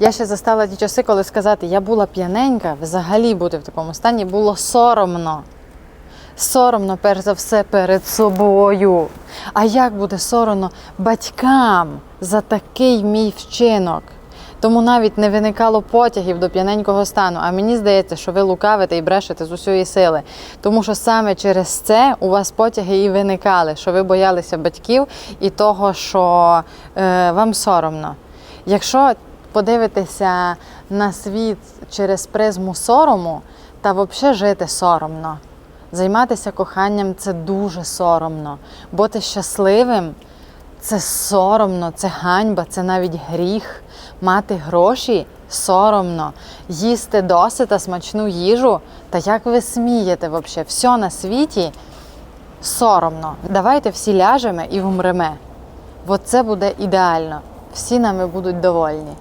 Я ще застала ті часи, коли сказати, я була п'яненька, взагалі бути в такому стані було соромно. Соромно, перш за все, перед собою. А як буде соромно батькам за такий мій вчинок? Тому навіть не виникало потягів до п'яненького стану. А мені здається, що ви лукавите і брешете з усієї сили. Тому що саме через це у вас потяги і виникали, що ви боялися батьків і того, що е, вам соромно. Якщо подивитися на світ через призму сорому, та взагалі жити соромно. Займатися коханням це дуже соромно. Бути щасливим це соромно, це ганьба, це навіть гріх. Мати гроші соромно, їсти досита смачну їжу. Та як ви смієте взагалі? Все на світі соромно. Давайте всі ляжемо і вмремо. Бо це буде ідеально. Всі нами будуть довольні.